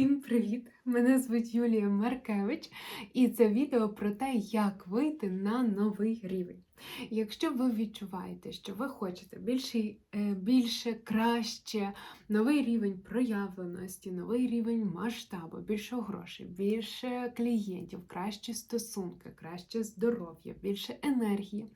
Всім привіт! Мене звуть Юлія Маркевич, і це відео про те, як вийти на новий рівень. Якщо ви відчуваєте, що ви хочете більше, е, більше, краще, новий рівень проявленості, новий рівень масштабу, більше грошей, більше клієнтів, кращі стосунки, краще здоров'я, більше енергії,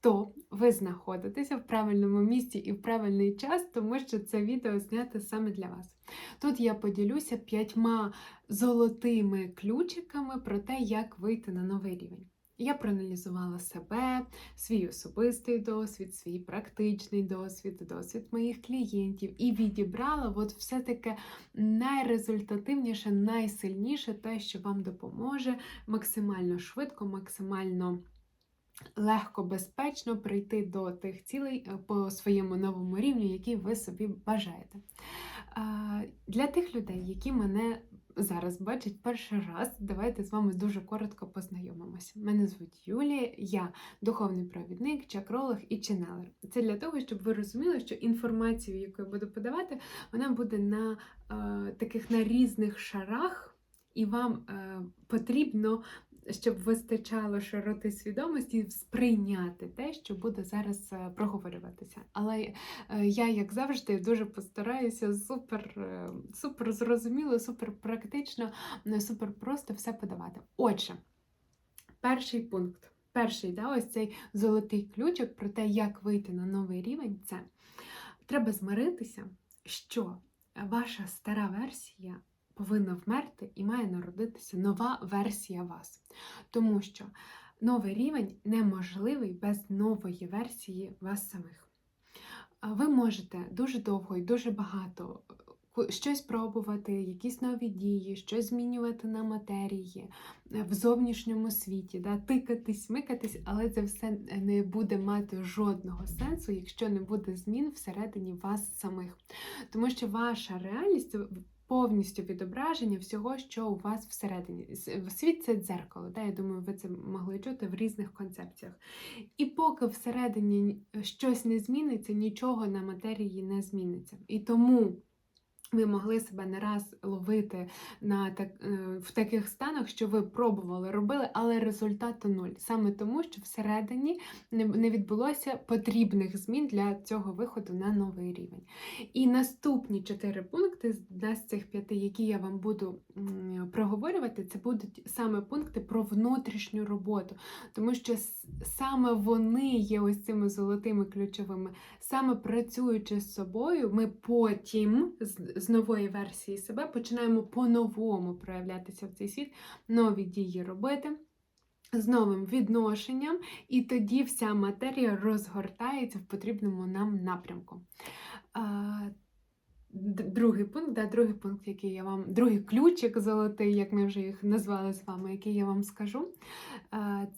то ви знаходитеся в правильному місці і в правильний час, тому що це відео знято саме для вас. Тут я поділюся п'ятьма золотими ключиками про те, як вийти на новий рівень. Я проаналізувала себе, свій особистий досвід, свій практичний досвід, досвід моїх клієнтів і відібрала от все таке найрезультативніше, найсильніше те, що вам допоможе максимально швидко, максимально легко, безпечно прийти до тих цілей е, по своєму новому рівню, який ви собі бажаєте. Для тих людей, які мене зараз бачать перший раз, давайте з вами дуже коротко познайомимося. Мене звуть Юлія, я духовний провідник, чакролог і ченелер. Це для того, щоб ви розуміли, що інформацію, яку я буду подавати, вона буде на е, таких на різних шарах, і вам е, потрібно щоб вистачало широти свідомості сприйняти те, що буде зараз е, проговорюватися. Але е, я, як завжди, дуже постараюся супер, е, супер зрозуміло, супер практично, супер просто все подавати. Отже, перший пункт. Перший, да, ось цей золотий ключик про те, як вийти на новий рівень, це треба змиритися, що ваша стара версія повинна вмерти і має народитися нова версія вас. Тому що новий рівень неможливий без нової версії вас самих. Ви можете дуже довго і дуже багато е, щось пробувати, якісь нові дії, щось змінювати на матерії е, в зовнішньому світі, да, тикатись, микатись, але це все не буде мати жодного сенсу, якщо не буде змін всередині вас самих. Тому що ваша реальність повністю відображення всього, що у вас всередині. Світ це дзеркало, да? я думаю, ви це могли чути в різних концепціях. І поки всередині щось не зміниться, нічого на матерії не зміниться. І тому. Ви могли себе не раз ловити на так, е, в таких станах, що ви пробували, робили, але результату нуль. Саме тому, що всередині не відбулося потрібних змін для цього виходу на новий рівень. І наступні чотири пункти з цих п'яти, які я вам буду проговорювати, це будуть саме пункти про внутрішню роботу, тому що саме вони є ось цими золотими ключовими, саме працюючи з собою, ми потім з нової версії себе починаємо по-новому проявлятися в цей світ, нові дії робити. З новим відношенням, і тоді вся матерія розгортається в потрібному нам напрямку. Другий пункт, да, другий пункт, який я вам, другий ключик золотий, як ми вже їх назвали з вами, який я вам скажу,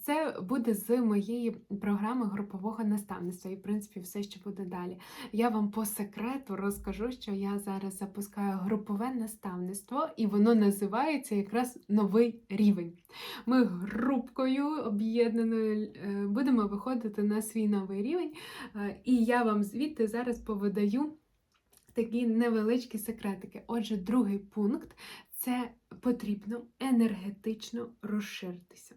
це буде з моєї програми групового наставництва. І, в принципі, все, що буде далі. Я вам по секрету розкажу, що я зараз запускаю групове наставництво, і воно називається якраз новий рівень. Ми групкою об'єднаною е, будемо виходити на свій новий рівень, і я вам звідти зараз повидаю такі невеличкі секретики. Отже, другий пункт це потрібно енергетично розширитися.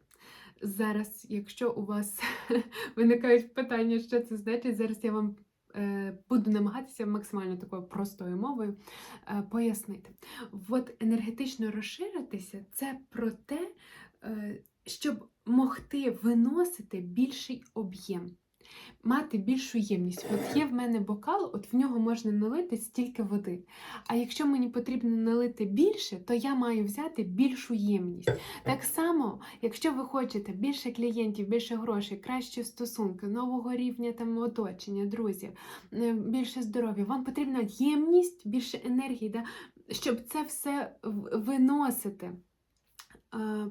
Зараз, якщо у вас виникають питання, що це значить, зараз я вам е, буду намагатися максимально такою простою мовою е, пояснити. От енергетично розширитися це про те, е, щоб могти виносити більший об'єм мати більшу ємність. От є в мене бокал, от в нього можна налити стільки води. А якщо мені потрібно налити більше, то я маю взяти більшу ємність. Так само, якщо ви хочете більше клієнтів, більше грошей, кращі стосунки, нового рівня там оточення, друзів, е, більше здоров'я, вам потрібна ємність, більше енергії, да? щоб це все виносити.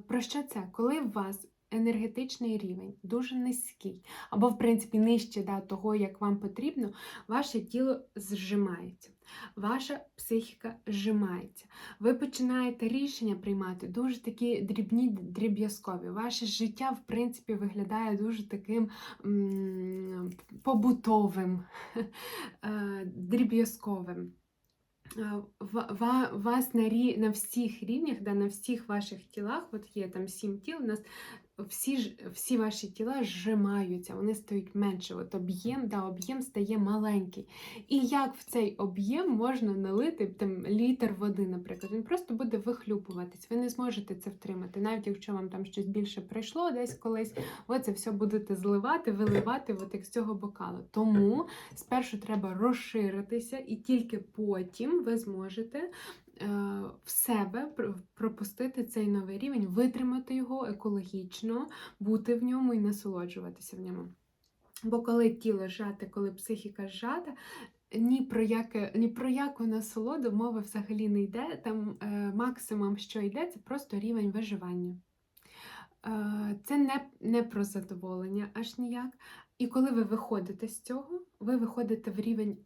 Про що це? Коли у вас енергетичний рівень дуже низький, або, в принципі, нижче да, того, як вам потрібно, ваше тіло зжимається, ваша психіка зжимається. Ви починаєте рішення приймати дуже такі дрібні, дріб'язкові. Ваше життя, в принципі, виглядає дуже таким м побутовим, е, дріб'язковим. ва- вас на, рі, на всіх рівнях, да, на всіх ваших тілах, от є там сім тіл, у нас всі, всі ваші тіла зжимаються, вони стають менше. От об'єм, да, об'єм стає маленький. І як в цей об'єм можна налити там, літр води, наприклад, він просто буде вихлюпуватись. Ви не зможете це втримати. Навіть якщо вам там щось більше прийшло десь колись, ви це все будете зливати, виливати от як з цього бокалу. Тому спершу треба розширитися, і тільки потім ви зможете. Е, В себе пропустити цей новий рівень, витримати його екологічно, бути в ньому і насолоджуватися в ньому. Бо коли тіло зжате, коли психіка зжата, ні про, яке, ні про яку насолоду мови взагалі не йде. Там е, максимум, що йде, це просто рівень виживання. Е, це не, не про задоволення аж ніяк. І коли ви виходите з цього, ви виходите в рівень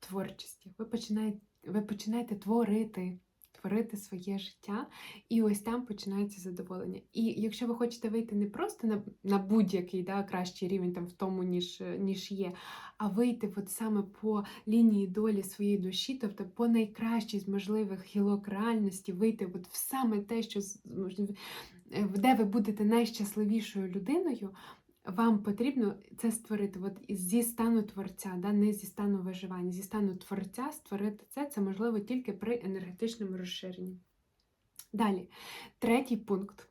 творчості. Ви починаєте, ви починаєте творити, творити своє життя, і ось там починається задоволення. І якщо ви хочете вийти не просто на, на будь-який да, кращий рівень там, в тому, ніж, ніж є, а вийти от саме по лінії долі своєї душі, тобто по найкращій з можливих гілок реальності, вийти от в саме те, що де ви будете найщасливішою людиною, вам потрібно це створити от зі стану творця, да? не зі стану виживання, зі стану творця створити це, це можливо тільки при енергетичному розширенні. Далі, третій пункт.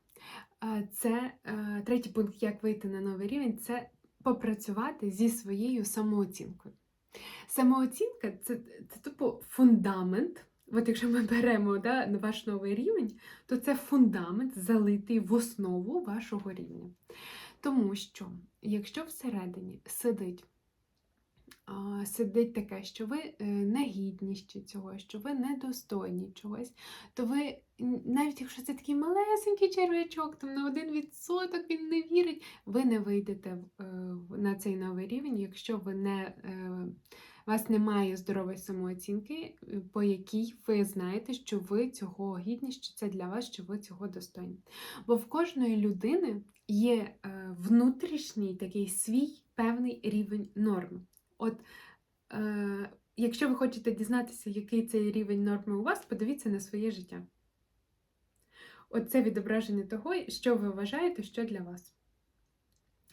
Е, Це е, третій пункт, як вийти на новий рівень, це попрацювати зі своєю самооцінкою. Самооцінка це, це тупо фундамент. От якщо ми беремо да, ваш новий рівень, то це фундамент залитий в основу вашого рівня. Тому що, якщо всередині сидить, сидить таке, що ви е, негідні цього, що ви недостойні чогось, то ви, навіть якщо це такий малесенький черв'ячок, там на один відсоток він не вірить, ви не вийдете е, на цей новий рівень, якщо ви не. У вас немає здорової самооцінки, е, по якій ви знаєте, що ви цього гідні, що це для вас, що ви цього достойні. Бо в кожної людини є е, внутрішній такий свій певний рівень норми. От е, якщо ви хочете дізнатися, який цей рівень норми у вас, подивіться на своє життя. От це відображення того, що ви вважаєте, що для вас.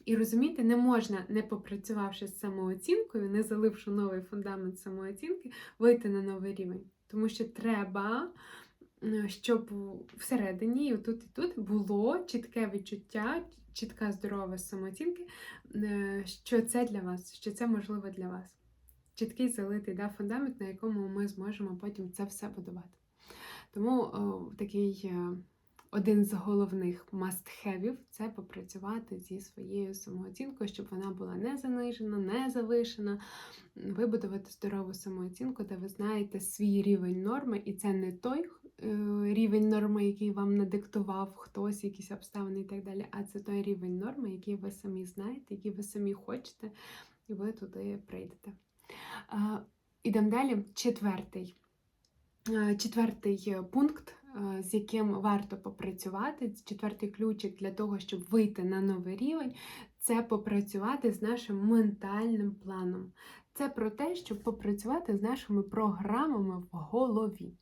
І розумієте, не можна, не попрацювавши з самооцінкою, не заливши новий фундамент самооцінки, вийти на новий рівень. Тому що треба, щоб всередині, і тут і тут було чітке відчуття, чітка здорова самооцінки, е, що це для вас, що це можливо для вас. Чіткий залитий да, фундамент, на якому ми зможемо потім це все будувати. Тому о, такий е, один з головних must-have'ів – це попрацювати зі своєю самооцінкою, щоб вона була не занижена, не завишена, вибудувати здорову самооцінку, де ви знаєте свій рівень норми, і це не той е, рівень норми, який вам надиктував хтось, якісь обставини і так далі, а це той рівень норми, який ви самі знаєте, який ви самі хочете, і ви туди прийдете. А, Ідемо далі. Четвертий. Е, Четвертий е, пункт, е, з яким варто попрацювати, четвертий ключик для того, щоб вийти на новий рівень, це попрацювати з нашим ментальним планом. Це про те, щоб попрацювати з нашими програмами в голові.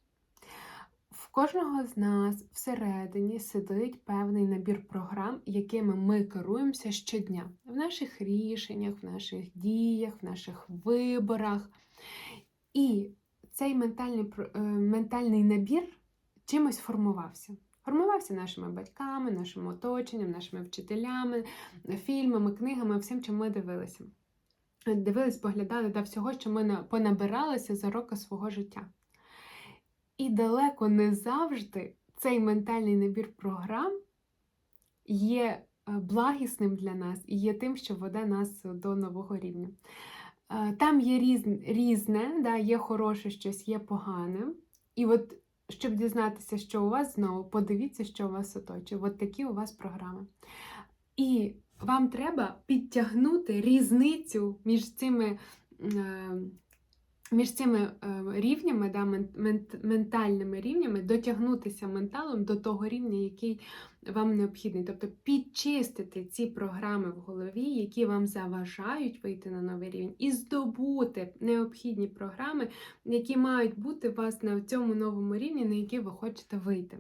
В кожного з нас всередині сидить певний набір програм, якими ми керуємося щодня в наших рішеннях, в наших діях, в наших виборах. І цей ментальний, е, ментальний набір чимось формувався. Формувався нашими батьками, нашим оточенням, нашими вчителями, фільмами, книгами, всім, чим ми дивилися. Дивились, поглядали до всього, що ми понабиралися за роки свого життя. І далеко не завжди цей ментальний набір програм є е, благісним для нас і є тим, що веде нас до нового рівня. Е, Там є різне, різне да, є хороше щось, є погане. І от, щоб дізнатися, що у вас знову, подивіться, що у вас оточує. От такі у вас програми. І вам треба підтягнути різницю між цими е, між цими е, рівнями, да, мен- мен- ментальними рівнями, дотягнутися менталом до того рівня, який вам необхідний. Тобто підчистити ці програми в голові, які вам заважають вийти на новий рівень, і здобути необхідні програми, які мають бути у вас на цьому новому рівні, на який ви хочете вийти.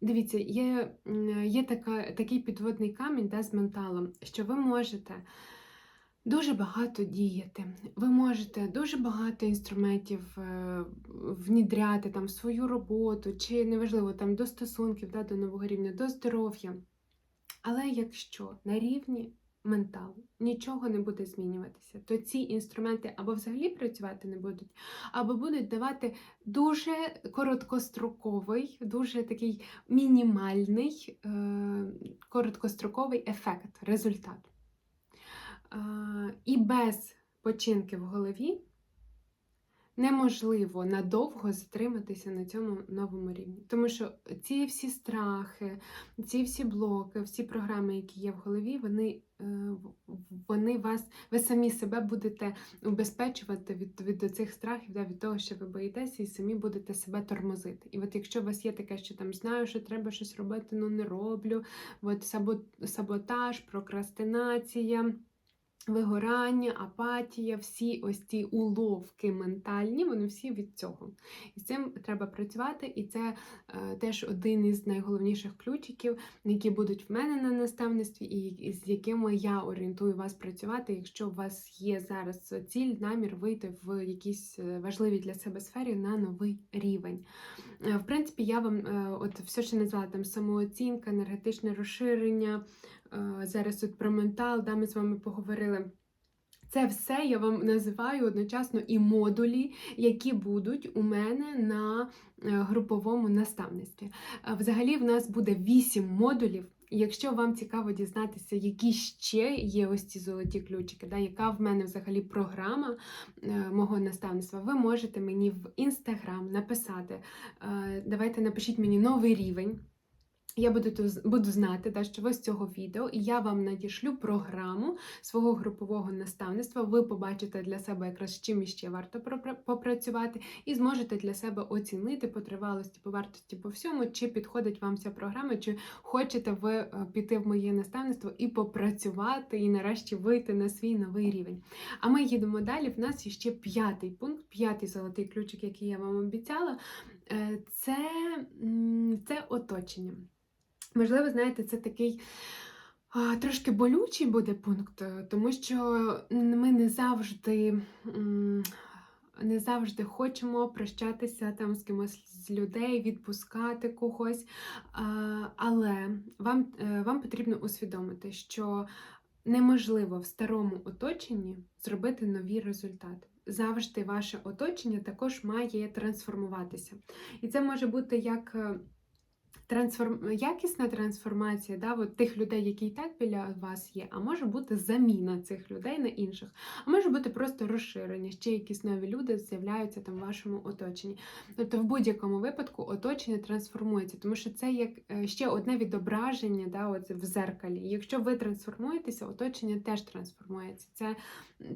Дивіться, є, є така, такий підводний камінь да, з менталом, що ви можете дуже багато діяти. Ви можете дуже багато інструментів е, внідряти там в свою роботу, чи неважливо там до стосунків, да, до нового рівня, до здоров'я. Але якщо на рівні менталу нічого не буде змінюватися, то ці інструменти або взагалі працювати не будуть, або будуть давати дуже короткостроковий, дуже такий мінімальний е, короткостроковий ефект, результат. І без починки в голові неможливо надовго затриматися на цьому новому рівні. Тому що ці всі страхи, ці всі блоки, всі програми, які є в голові, вони, е, вони вас, ви самі себе будете убезпечувати від, від цих страхів, да, від того, що ви боїтеся, і самі будете себе тормозити. І от якщо у вас є таке, що там знаю, що треба щось робити, ну не роблю, от саботаж, прокрастинація. Вигорання, апатія, всі ось ці уловки ментальні, вони всі від цього. І з цим треба працювати, і це е, теж один із найголовніших ключиків, які будуть в мене на наставництві, і, з якими я орієнтую вас працювати, якщо у вас є зараз ціль, намір вийти в якійсь е, важливій для себе сфері на новий рівень. Е, В принципі, я вам е, от все, що назвала там самооцінка, енергетичне розширення. Е, Зараз тут про ментал, да, ми з вами поговорили. Це все я вам називаю одночасно і модулі, які будуть у мене на е, груповому наставництві. Взагалі, в нас буде 8 модулів. Якщо вам цікаво дізнатися, які ще є ось ці золоті ключики, да, яка в мене взагалі програма е, мого наставництва, ви можете мені в інстаграм написати. Е, давайте напишіть мені новий рівень. Я буду, буду знати, да, що ви з цього відео, і я вам надішлю програму свого групового наставництва. Ви побачите для себе якраз з чим іще варто попрацювати, і зможете для себе оцінити по тривалості, по вартості, по всьому, чи підходить вам ця програма, чи хочете ви е, піти в моє наставництво і попрацювати, і нарешті вийти на свій новий рівень. А ми їдемо далі. В нас ще п'ятий пункт, п'ятий золотий ключик, який я вам обіцяла. Е, Це, це оточення. Можливо, знаєте, це такий трошки болючий буде пункт, е, тому що ми не завжди. Не завжди хочемо прощатися там з кимось з людей, відпускати когось. Але вам, е, вам потрібно усвідомити, що неможливо в старому оточенні зробити нові результати. Завжди ваше оточення також має трансформуватися. І це може бути як е, трансформ... якісна трансформація да, от тих людей, які і так біля вас є, а може бути заміна цих людей на інших, а може бути просто розширення, ще якісь нові люди з'являються там в вашому оточенні. Тобто, в будь-якому випадку оточення трансформується, тому що це як е, ще одне відображення да, от в зеркалі. Якщо ви трансформуєтеся, оточення теж трансформується. Це,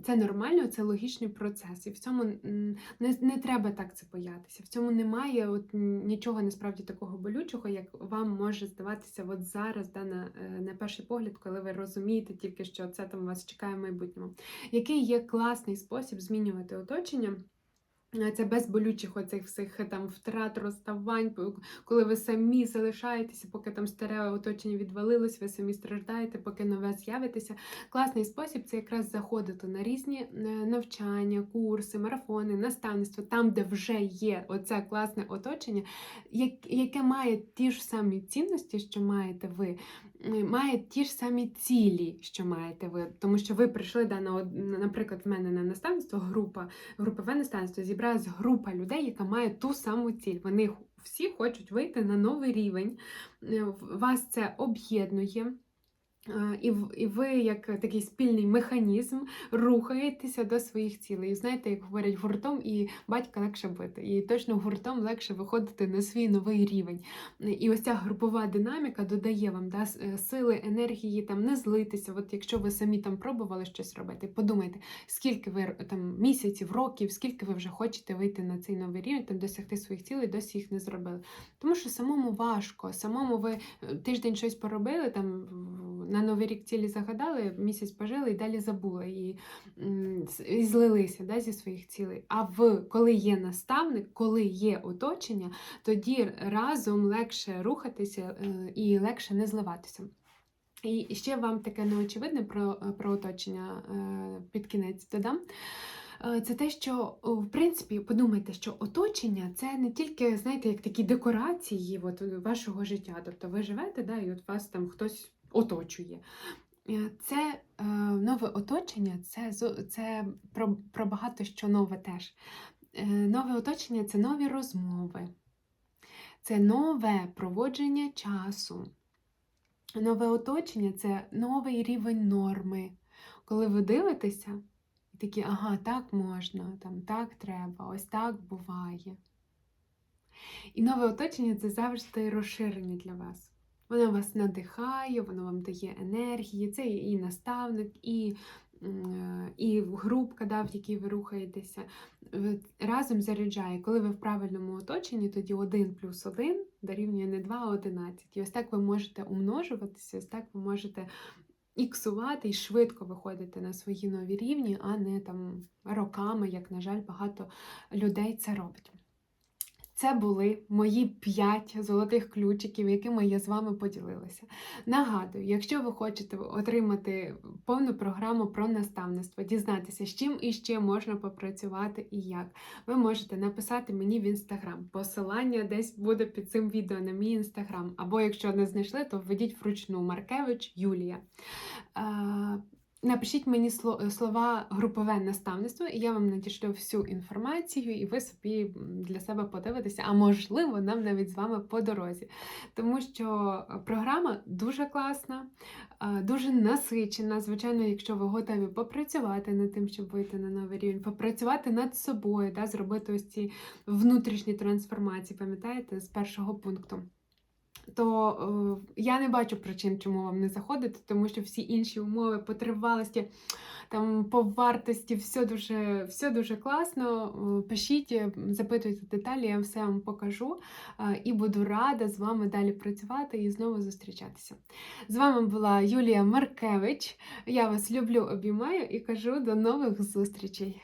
це нормально, це логічний процес. І в цьому не, не треба так це боятися. В цьому немає от, нічого насправді такого болючого, як вам може здаватися от зараз, да, на, е, на перший погляд, коли ви розумієте тільки, що це там вас чекає в майбутньому. Який є класний спосіб змінювати оточення? Е, Це без болючих оцих всіх е, там втрат, розставань, коли ви самі залишаєтеся, поки там старе оточення відвалилось, ви самі страждаєте, поки нове з'явитеся. Класний спосіб це якраз заходити на різні е, навчання, курси, марафони, наставництво, там, де вже є оце класне оточення, яке має ті ж самі цінності, що маєте ви, має ті ж самі цілі, що маєте ви. Тому що ви прийшли, да, на, наприклад, в мене на наставництво група групове наставництво зібралась група людей, яка має ту саму ціль. Вони всі хочуть вийти на новий рівень. Е, Вас це об'єднує. Е, І, і ви, як такий спільний механізм, рухаєтеся до своїх цілей. Знаєте, як говорять гуртом, і батька легше бити. І точно гуртом легше виходити на свій новий рівень. І ось ця групова динаміка додає вам да, е, сили, енергії, там не злитися. От якщо ви самі там пробували щось робити, подумайте, скільки ви там місяців, років, скільки ви вже хочете вийти на цей новий рівень, там досягти своїх цілей, досі їх не зробили. Тому що самому важко, самому ви е, тиждень щось поробили, там на новий рік цілі загадали, місяць пожили і далі забули і, і злилися да, зі своїх цілей. А в коли є наставник, коли є оточення, тоді разом легше рухатися е, і легше не зливатися. І ще вам таке неочевидне про, про оточення е, під кінець додам. Е, Це те, що в принципі подумайте, що оточення це не тільки, знаєте, як такі декорації от, вашого життя. Тобто ви живете, да, і от вас там хтось оточує. Е, Це е, нове оточення, це, це про, про багато що нове теж. Е, Нове оточення це нові розмови, це нове проводження часу. Нове оточення це новий рівень норми. Коли ви дивитеся, такі, ага, так можна, там так треба, ось так буває. І нове оточення це завжди розширення для вас. Воно вас надихає, воно вам дає енергії, це і наставник, і, е, і групка, да, в якій ви рухаєтеся. Разом заряджає. Коли ви в правильному оточенні, тоді 1 плюс 1 дорівнює не 2, а 11. І ось так ви можете умножуватися, ось так ви можете іксувати і швидко виходити на свої нові рівні, а не там роками, як, на жаль, багато людей це робить. Це були мої 5 золотих ключиків, якими я з вами поділилася. Нагадую, якщо ви хочете отримати повну програму про наставництво, дізнатися, з чим і ще можна попрацювати і як, ви можете написати мені в інстаграм. Посилання десь буде під цим відео на мій інстаграм. Або якщо не знайшли, то введіть вручну Маркевич Юлія. Е, Напишіть мені сло- слова групове наставництво, і я вам надішлю всю інформацію, і ви собі для себе подивитеся, а можливо, нам навіть з вами по дорозі. Тому що е, програма дуже класна, е, дуже насичена. Звичайно, якщо ви готові попрацювати над тим, щоб вийти на новий рівень, попрацювати над собою, да, зробити ось ці внутрішні трансформації, пам'ятаєте, з першого пункту то е, я не бачу причин, чому вам не заходити, тому що всі інші умови по тривалості, там по вартості, все дуже, все дуже класно. Е, Пишіть, е, запитуйте деталі, я все вам покажу е, і буду рада з вами далі працювати і знову зустрічатися. З вами була Юлія Маркевич. Я вас люблю, обіймаю і кажу до нових зустрічей.